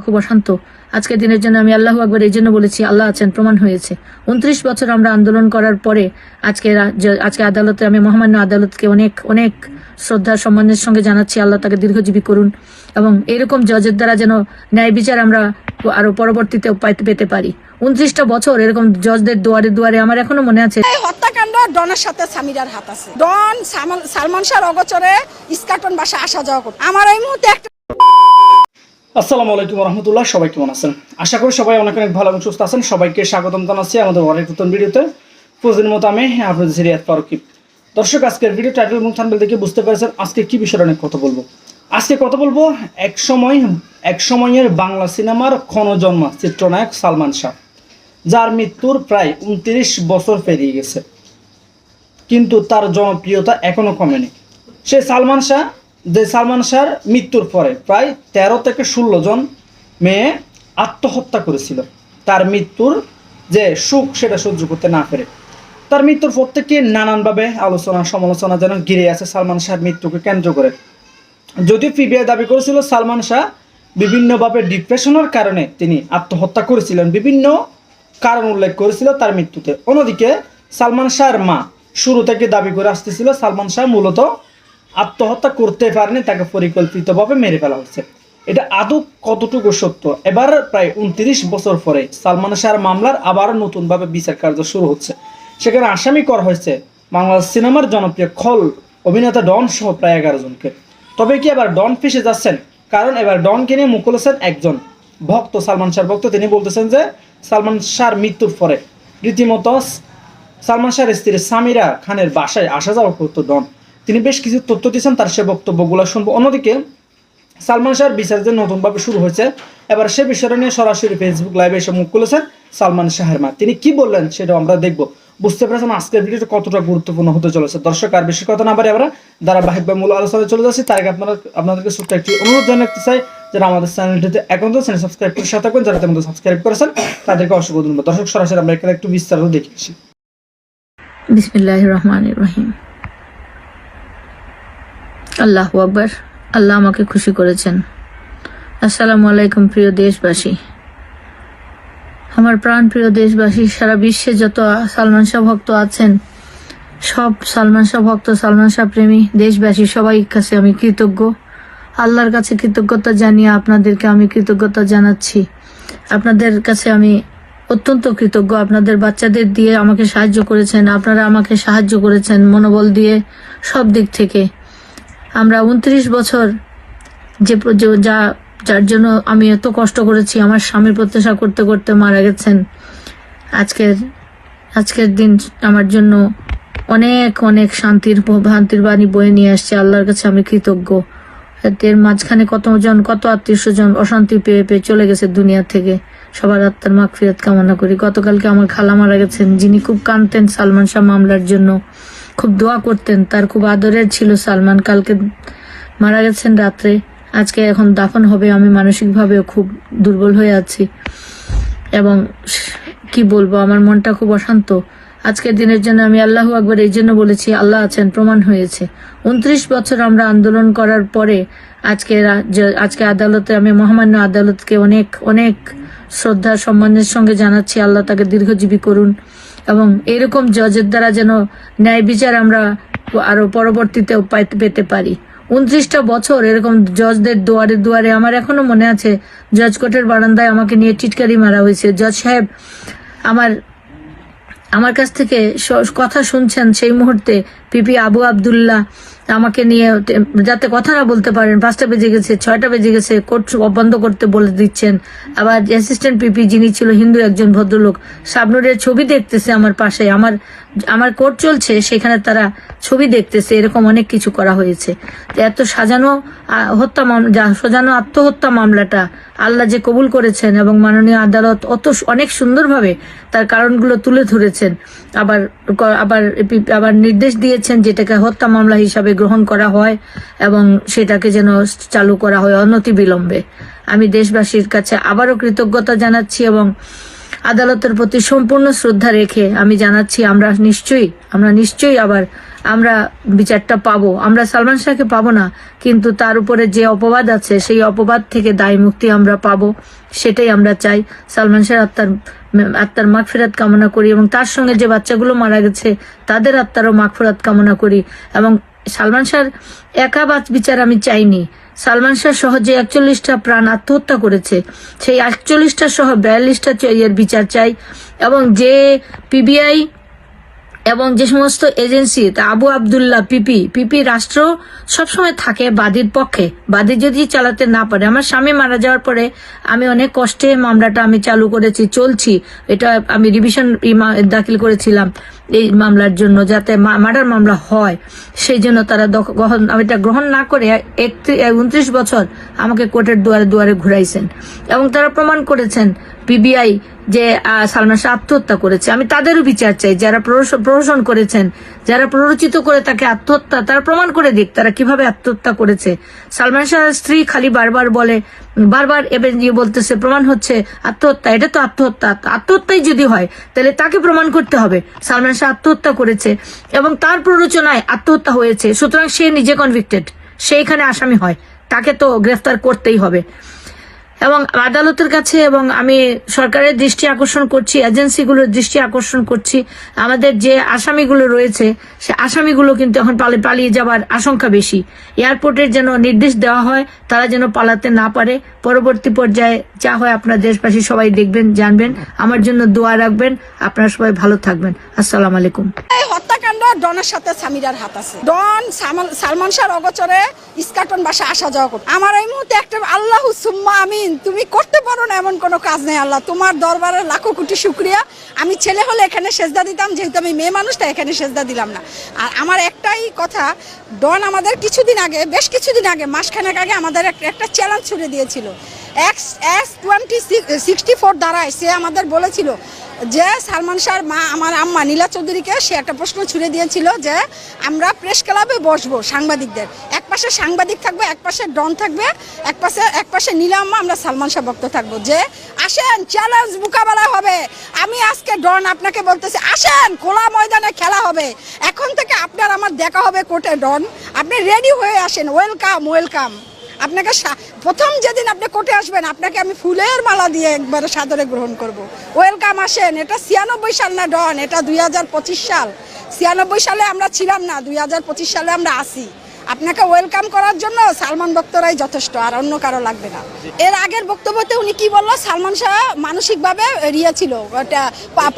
খুব অশান্ত। আজকের দিনের জন্য আমি আল্লাহ আকবর এই জন্য বলেছি, আল্লাহ আছেন, প্রমাণ হয়েছে। উনত্রিশ বছর আমরা আন্দোলন করার পরে আজকে আজকে আদালতে আমি মহামান্য আদালতকে অনেক অনেক শ্রদ্ধা, সম্মানের সঙ্গে জানাচ্ছি, আল্লাহ তাকে দীর্ঘজীবী করুন এবং এরকম জজের দ্বারা যেন ন্যায় বিচার আমরা আরও পরবর্তীতে পেতে পারি। উনত্রিশটা বছর এরকম জজদের দুয়ারে দুয়ারে আমার এখনও মনে আছে। ডন সালমান- শাহর অগচরে ইস্কাটন বাসা আসা যাওয়া আমার এই মুহূর্তে আসসালামু আলাইকুম রহমতুল্লাহ সবাই কেমন আছেন? আশা করি সবাই অনেক অনেক ভালো এবং সুস্থ আছেন। সবাইকে স্বাগতম জানাচ্ছি আমাদের অনেক নতুন ভিডিওতে। প্রতিদিন মতো আমি আপনাদের সিরিয়াত ফারুকি। দর্শক, আজকের ভিডিও টাইটেল এবং থাম্বনেল দেখে বুঝতে পেরেছেন আজকে কি বিষয়ে অনেক কথা বলব। আজকে কথা বলব এক সময়, এক সময়ের বাংলা সিনেমার ক্ষণজন্মা চিত্রনায়ক সালমান শাহ, যার মৃত্যুর প্রায় উনত্রিশ বছর পেরিয়ে গেছে। কিন্তু তার জনপ্রিয়তা এখনও কমেনি। সে সালমান শাহ যে সালমান শাহর মৃত্যুর পরে প্রায় তেরো থেকে ষোলো জন মেয়ে আত্মহত্যা করেছিল। তার মৃত্যুর যে সুখ, সেটা সহ্য করতে না পেরে। তার মৃত্যুর পর থেকে নানানভাবে আলোচনা, সমালোচনা যেন ঘিরে আছে সালমান শাহর মৃত্যুকে কেন্দ্র করে। যদিও পিবিআই দাবি করেছিল, সালমান শাহ বিভিন্নভাবে ডিপ্রেশনের কারণে তিনি আত্মহত্যা করেছিলেন। বিভিন্ন কারণ উল্লেখ করেছিল তার মৃত্যুতে। অন্যদিকে সালমান শাহর মা শুরু থেকে দাবি করে আসতেছিল, সালমান শাহ মূলত আত্মহত্যা করতে পারেনি, তাকে পরিকল্পিতভাবে মেরে ফেলা হয়েছে। এটা আদৌ কতটুকু সত্য? এবার প্রায় উনত্রিশ বছর পরে সালমান শাহর মামলার আবার নতুনভাবে বিচার কার্য শুরু হচ্ছে। সেখানে আসামি করা হয়েছে বাংলা সিনেমার জনপ্রিয় খল অভিনেতা ডন সহ প্রায় এগারো জনকে। তবে কি এবার ডন ফেসে যাচ্ছেন? কারণ এবার ডনকে নিয়ে মুকুল হোসেন একজন। ভক্ত, সালমান শাহর ভক্ত, তিনি বলতেছেন যে সালমান শাহর মৃত্যুর পরে। রীতিমতো সালমান শাহর স্ত্রী সামিরা খানের বাসায় আসা যাওয়া করতো ডন। তিনি বেশ কিছু তথ্য দিয়েছেন, তার সে বক্তব্যগুলো শুনব। অন্যদিকে সালমান শাহর বিচার যে নতুনভাবে শুরু হয়েছে, এবার সে বিষয়টা নিয়ে সরাসরি ফেসবুক লাইভে এসে মুখ খুলেছেন সালমান শাহের মা। তিনি কি বললেন সেটা আমরা দেখব। বুঝতে পেরেছেন আজকের ভিডিওটা কতটা গুরুত্বপূর্ণ হতে চলেছে। দর্শক, আর বেশি কথা না পারে আমরা ধারাবাহিক বা মূল আলোচনায় চলে যাচ্ছি। তার আগে আপনারা, আপনাদেরকে ছোট্ট একটি অনুরোধ জানাতে চাই যারা আমাদের চ্যানেলটিতে এখন তো চ্যানেল সাবস্ক্রাইব করে সাথে থাকুন, যারা তেমন সাবস্ক্রাইব করেছেন, তাদেরকে অসংখ্য ধন্যবাদ। দর্শক, সরাসরি আমরা এখানে একটু বিস্তারিত দেখে আসি। বিসমিল্লাহ রহমান রহিম। আল্লাহ আকবর। আল্লাহ আমাকে খুশি করেছেন। আসসালামু আলাইকুম, প্রিয় দেশবাসী। আমার প্রাণ প্রিয় দেশবাসী, সারা বিশ্বে যত সালমান শাহ ভক্ত আছেন, সব সালমান শাহ ভক্ত, সালমান শাহ প্রেমী দেশবাসী, সবাই কাছে আমি কৃতজ্ঞ। আল্লাহর কাছে কৃতজ্ঞতা জানিয়ে আপনাদেরকে আমি কৃতজ্ঞতা জানাচ্ছি। আপনাদের কাছে আমি অত্যন্ত কৃতজ্ঞ। আপনাদের বাচ্চাদের দিয়ে আমাকে সাহায্য করেছেন, আপনারা আমাকে সাহায্য করেছেন মনোবল দিয়ে সব দিক থেকে। আমরা উনত্রিশ বছর যে যা যার জন্য আমি এত কষ্ট করেছি, আমার স্বামীর প্রত্যাশা করতে করতে মারা গেছেন। আজকের আজকের দিন আমার জন্য অনেক অনেক শান্তির শান্তির বাণী বয়ে নিয়ে আসছে। আল্লাহর কাছে আমি কৃতজ্ঞ। এর মাঝখানে কতজন কত আত্মীয় স্বজন অশান্তি পেয়ে পেয়ে চলে গেছে দুনিয়া থেকে। সবার আত্মার মাগ ফিরত কামনা করি। গতকালকে আমার খালা মারা গেছেন, যিনি খুব কাঁদতেন সালমান শাহ মামলার জন্য। খুব দোয়া করতেন। তার খুব আদরের ছিল সালমান। কালকে মারা গেছেন রাত্রে। আজকে এখন দাফন হবে। আমি মানসিকভাবেও খুব দুর্বল হয়ে আছি। এবং কি বলব, আমার মনটা খুব অশান্ত। আজকের দিনের জন্য আমি আল্লাহ আকবর এই জন্য বলেছি, আল্লাহ আছেন, প্রমাণ হয়েছে। উনত্রিশ বছর আমরা আন্দোলন করার পরে আজকে আজকে আদালতে আমি মহামান্য আদালতকে অনেক অনেক শ্রদ্ধা, সম্মানের সঙ্গে জানাচ্ছি। আল্লাহ তাকে দীর্ঘজীবী করুন। এবং এরকম জজের দ্বারা যেন ন্যায় বিচার আমরা আরও পরবর্তীতেও পেতে পারি। উনত্রিশটা বছর এরকম জজদের দুয়ারে দুয়ারে আমার এখনও মনে আছে, জজ কোর্টের বারান্দায় আমাকে নিয়ে টিটকারি মারা হয়েছে। জজ সাহেব আমার আমার কাছ থেকে কথা শুনছেন সেই মুহূর্তে, পিপি আবু আবদুল্লাহ আমাকে নিয়ে যাতে কথা না বলতে পারেন। পাঁচটা বেজে গেছে, ছয়টা বেজে গেছে, কোর্ট বন্ধ করতে বলে দিচ্ছেন। আবার অ্যাসিস্ট্যান্ট পিপি যিনি ছিল, হিন্দু একজন ভদ্রলোক শাবনুরের ছবি দেখতেছে আমার পাশে। আমার আমার কোর্ট চলছে, সেখানে তারা ছবি দেখতেছে, এরকম অনেক কিছু করা হয়েছে। এত সাজানো হত্যা মামলা সাজানো আত্মহত্যা মামলাটা আল্লাহ যে কবুল করেছেন এবং মাননীয় আদালত অত অনেক সুন্দরভাবে তার কারণগুলো তুলে ধরেছেন। আবার আবার আবার নির্দেশ দিয়েছেন যেটাকে হত্যা মামলা হিসাবে গ্রহণ করা হয় এবং সেটাকে যেন চালু করা হয় অনতি বিলম্বে আমি দেশবাসীর কাছে আবারও কৃতজ্ঞতা জানাচ্ছি এবং আদালতের প্রতি সম্পূর্ণ শ্রদ্ধা রেখে আমি জানাচ্ছি, আমরা নিশ্চয়ই আমরা নিশ্চয়ই আবার আমরা বিচারটা পাবো। আমরা সালমান শাহকে পাবো না, কিন্তু তার উপরে যে অপবাদ আছে, সেই অপবাদ থেকে দায় মুক্তি আমরা পাবো, সেটাই আমরা চাই। সালমান শাহ আত্মার আত্মার মাগফিরাত কামনা করি এবং তার সঙ্গে যে বাচ্চাগুলো মারা গেছে, তাদের আত্মারও মাগফিরাত কামনা করি। এবং সালমান শাহর একা বাচ বিচার আমি চাইনি। সালমান শাহ সহ যে একচল্লিশটা প্রাণ আত্মহত্যা করেছে, সেই একচল্লিশটা সহ বিয়াল্লিশটা এর বিচার চাই এবং যে পিবিআই এবং যে সমস্ত এজেন্সি, তা আবু আবদুল্লাহ, পিপি পিপি রাষ্ট্র সবসময় থাকে বাদীর পক্ষে। বাদী যদি চালাতে না পারে, আমার স্বামী মারা যাওয়ার পরে আমি অনেক কষ্টে মামলাটা আমি চালু করেছি, চলছি। এটা আমি রিভিশন দাখিল করেছিলাম। এই মামলার জন্য যাতে মার্ডার মামলা হয়, সেই জন্য তারা গ্রহণ এটা গ্রহণ না করে উনত্রিশ বছর আমাকে কোর্টের দুয়ারে দুয়ারে ঘুরাইছেন। এবং তারা প্রমাণ করেছেন পিবিআই যে সালমান শাহ আত্মহত্যা করেছে। আমি তাদেরও বিচার চাই, যারা প্রহস- প্রহসন করেছেন, যারা প্ররোচিত করে তাকে আত্মহত্যা, তারা প্রমাণ করে দিক তারা কীভাবে আত্মহত্যা করেছে। সালমান শাহ স্ত্রী খালি বারবার বলে, বারবার এবার দিয়ে বলতেছে, প্রমাণ হচ্ছে আত্মহত্যা, এটা তো আত্মহত্যা। আত্মহত্যাই যদি হয়, তাহলে তাকে প্রমাণ করতে হবে। সালমান শাহ আত্মহত্যা করেছে এবং তার প্ররোচনায় আত্মহত্যা হয়েছে। সুতরাং সে নিজে কনভিক্টেড সেইখানে আসামি হয়। তাকে তো গ্রেফতার করতেই হবে। এবং আদালতের কাছে এবং আমি সরকারের দৃষ্টি আকর্ষণ করছি, এজেন্সিগুলোর দৃষ্টি আকর্ষণ করছি, আমাদের যে আসামিগুলো রয়েছে, সে আসামিগুলো কিন্তু এখন পালে পালিয়ে যাবার আশঙ্কা বেশি। এয়ারপোর্টের যেন নির্দেশ দেওয়া হয়, তারা যেন পালাতে না পারে। পরবর্তী পর্যায়ে যা হয় আপনার দেশবাসী সবাই দেখবেন, জানবেন। আমার জন্য দোয়া রাখবেন। আপনারা সবাই ভালো থাকবেন। আসসালাম আলাইকুম। হত্যাকাণ্ড ডনের সাথে সামিরার হাত আছে। ডন সালমান- শাহর অগচরে ইস্কাটন বাসা আসা যাওয়া করতো। আমার এই মুহূর্তে একটা আমিন, তুমি করতে পারো না এমন কোনো কাজ নেই, আল্লাহ। তোমার দরবারে লাখো কোটি শুক্রিয়া। আমি ছেলে হলে এখানে সেজদা দিতাম, যেহেতু আমি মেয়ে মানুষটা এখানে সেজদা দিলাম না। আর আমার একটাই কথা, ডন আমাদের কিছুদিন আগে, বেশ কিছুদিন আগে, মাসখানেক আগে আমাদের একটা চ্যালেঞ্জ ছুড়ে দিয়েছিল। X S twenty sixty four দ্বারায় সে আমাদের বলেছিল যে সালমান শাহর মা, আমার আম্মা নীলা চৌধুরীকে সে একটা প্রশ্ন ছুড়ে দিয়েছিল যে আমরা প্রেস ক্লাবে বসবো সাংবাদিকদের। এক পাশে সাংবাদিক থাকবে, এক পাশে ডন থাকবে, এক পাশে এক পাশে নীলা আম্মা, আমরা সালমান শাহ ভক্ত থাকব যে, আসেন চ্যালেঞ্জ মোকাবেলা হবে। আমি আজকে ডন আপনাকে বলতেছি, আসেন, খোলা ময়দানে খেলা হবে। এখন থেকে আপনার আমার দেখা হবে কোর্টে, ডন। আপনি রেডি হয়ে আসেন। ওয়েলকাম ওয়েলকাম আপনাকে প্রথম যেদিন আপনি কোর্টে আসবেন, আপনাকে আমি ফুলের মালা দিয়ে একবারে সাদরে গ্রহণ করব। ওয়েলকাম আসেন। এটা ছিয়ানব্বই সাল না, ডন? এটা দুই হাজার পঁচিশ সাল। ছিয়ানব্বই সালে আমরা ছিলাম না, দুই হাজার পঁচিশ সালে আমরা আসি। আপনাকে ওয়েলকাম করার জন্য সালমান ভক্তরাই যথেষ্ট, আর অন্য কারও লাগবে না। এর আগের বক্তব্যতে উনি কি বলল? সালমান শাহ মানসিকভাবে রিয়া ছিল, ওটা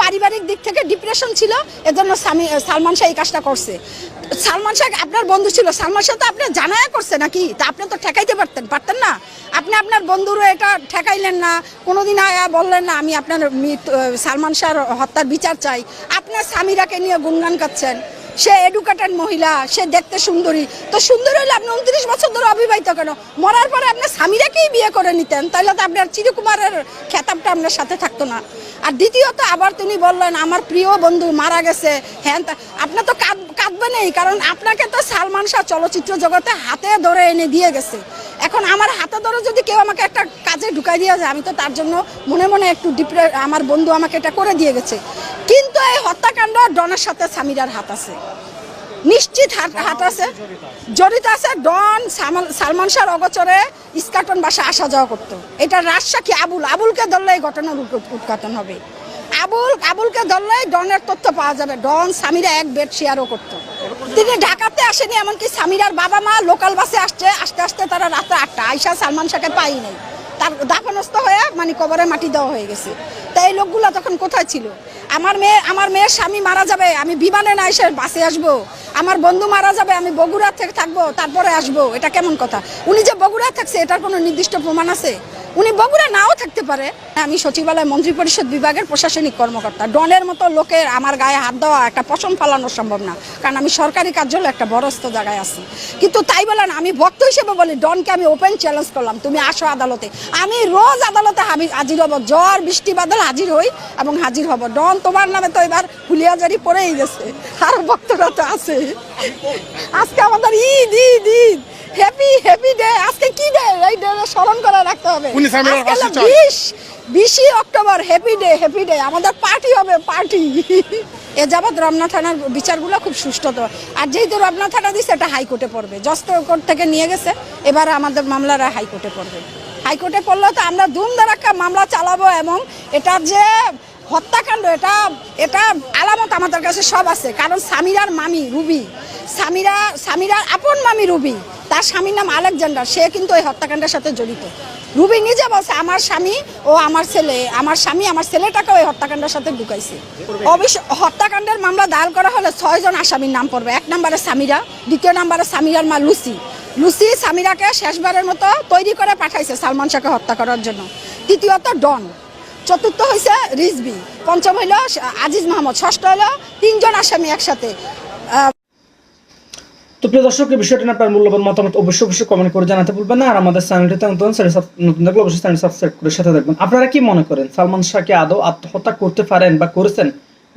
পারিবারিক দিক থেকে ডিপ্রেশন ছিল, এজন্য সালমান শাহ এই কাজটা করছে। সালমান শাহ আপনার বন্ধু ছিল, সালমান শাহ তো আপনি জানায়া করছে নাকি? তা আপনি তো ঠেকাইতে পারতেন পারতেন না। আপনি আপনার বন্ধুরও এটা ঠেকাইলেন না, কোনোদিন আয়া বললেন না, আমি আপনার সালমান শাহর হত্যার বিচার চাই। আপনার স্বামীরাকে নিয়ে গুনগান করছেন। সে এডুকেটেড মহিলা, সে দেখতে সুন্দরী। তো সুন্দরী হলে আপনি উনত্রিশ বছর ধরে অবিবাহিত কেন? মরার পরে আপনার স্বামীরাকেই বিয়ে করে নিতেন, তাহলে তো আপনার চিরকুমারের খেতাবটা আপনার সাথে থাকতো না। আর দ্বিতীয়ত আবার তিনি বললেন, আমার প্রিয় বন্ধু মারা গেছে। হ্যাঁ আপনার তো কাঁদ- কাঁদবেনই কারণ আপনাকে তো সালমান শাহ চলচ্চিত্র জগতে হাতে ধরে এনে দিয়ে গেছে। এখন আমার হাতে ধরে যদি কেউ আমাকে একটা কাজে ঢুকাই দিয়ে যায়, আমি তো তার জন্য মনে মনে একটু ডিপ্রে আমার বন্ধু আমাকে এটা করে দিয়ে গেছে। কিন্তু এই হত্যাকাণ্ড ডনের সাথে সামিরার হাত আছে। নিশ্চিত হাত আছে। জড়িত আছে ডন সালমান শাহর অগচরে ইস্কাটন বাসা আসা যাওয়া করতো। এটা রাজসাক্ষী আবুল। আবুলকে ধরলে এই ঘটনার উদ্ঘাটন হবে। আবুল আবুলকে ধরলেই ডনের তথ্য পাওয়া যাবে। ডন, সামিরা এক বেড শেয়ারও করতো। তিনি ঢাকাতে আসেনি, এমনকি সামিরার বাবা মা লোকাল বাসে আসছে। আস্তে আস্তে তারা রাত্রে আটটা। আইসা সালমান শাহকে পাই নাই। তার দাফনস্থ হয়ে মানে কবরে মাটি দেওয়া হয়ে গেছে। তাই লোকগুলা তখন কোথায় ছিল? আমার মেয়ে আমার মেয়ের স্বামী মারা যাবে, আমি বিমানে না এসে বাসে আসব। আমার বন্ধু মারা যাবে, আমি বগুড়া থেকে থাকব, তারপরে আসব। এটা কেমন কথা? উনি যে বগুড়া থাকছে, এটার কোনো নির্দিষ্ট প্রমাণ আছে? উনি বগুড়া নাও থাকতে পারে। আমি সচিবালয় মন্ত্রী পরিষদ বিভাগের প্রশাসনিক কর্মকর্তা। ডনের মতো লোকের আমার গায়ে হাত দেওয়া একটা পশম ফালানো সম্ভব না, কারণ আমি সরকারি কার্যালয়ে একটা বড়স্ত জায়গায় আছি। কিন্তু তাই বলে না আমি ভক্ত হিসেবে বলি, ডনকে আমি ওপেন চ্যালেঞ্জ করলাম, তুমি আসো আদালতে। আমি রোজ আদালতে হাজির হব, জ্বর, বৃষ্টি বাদল হাজির হই এবং হাজির হব। ডন তোমার নামে তো এবার হুলিয়াজারি পড়েই গেছে, আর ভক্তরা তো আছে। আজকে আমাদের Eid Eid Eid. Happy happy day আজকে কি ডে এই ডে স্মরণ করে রাখতে হবে। বিশ বিশই October happy day happy day আমাদের পার্টি হবে পার্টি। এ যাবৎ রমনা থানার বিচারগুলো খুব সুষ্ঠু আর যেহেতু রমনা থানা দিচ্ছে এটা হাইকোর্টে পড়বে। জজ কোর্ট থেকে নিয়ে গেছে এবারে আমাদের মামলারা হাইকোর্টে পড়বে। হাইকোর্টে পড়লে তো আমরা ধুমধারাক্কা মামলা চালাবো এবং এটার যে হত্যাকাণ্ড, এটা এটা আলামত আমাদের কাছে সব আছে। কারণ সামিরার মামি রুবি, সামিরা, সামিরার আপন মামি রুবি, তার স্বামীর নাম আলেকজান্ডার, সে কিন্তু এই হত্যাকাণ্ডের সাথে জড়িত। রুবি নিজে বলছে, আমার স্বামী ও আমার ছেলে, আমার স্বামী আমার ছেলেটাকে ওই হত্যাকাণ্ডের সাথে ঢুকাইছে। অবশ্য হত্যাকাণ্ডের মামলা দায়ের করা হলে ছয়জন আসামির নাম পড়বে। এক নম্বরে সামিরা, দ্বিতীয় নম্বরে সামিরার মা লুসি। লুসি সামিরাকে শেষবারের মতো তৈরি করে পাঠাইছে সালমান শাহকে হত্যা করার জন্য। তৃতীয়ত ডন। চতুর্থ হয়েছে রিজবি, পঞ্চম হইল আজিজ মাহমুদ, ষষ্ঠ হইল তিনজন আসামি একসাথে। তো প্রিয় দর্শক বিষয়টি আপনার মূল্যবান মতামত অবশ্যই অবশ্যই কমেন্ট করে জানাতে ভুলবেন না। আর আমাদের চ্যানেলটিতে নতুন নতুন অবশ্যই চ্যানেল সাবস্ক্রাইব করে সাথে আপনারা কি মনে করেন, সালমান শাহকে আদৌ আত্মহত্যা করতে পারেন বা করেছেন,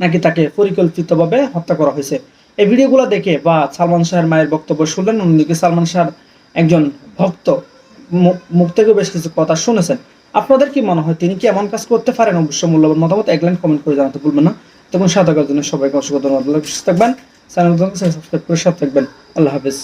নাকি তাকে পরিকল্পিতভাবে হত্যা করা হয়েছে? এই ভিডিওগুলো দেখে বা সালমান শাহের মায়ের বক্তব্য শুনলেন, অন্যদিকে সালমান শাহর একজন ভক্ত মুখ থেকে বেশ কিছু কথা শুনেছেন। আপনাদের কি মনে হয়, তিনি কি এমন কাজ করতে পারেন? অবশ্যই মূল্যবান মতামত এক লাইন কমেন্ট করে জানাতে ভুলবেন না। তখন সাদা জন্য সবাইকে অসংখ্য ধন্যবাদ। থাকবেন। চ্যানেল সাবস্ক্রাইব করে সাথে থাকবেন। আল্লাহ হাফিজ।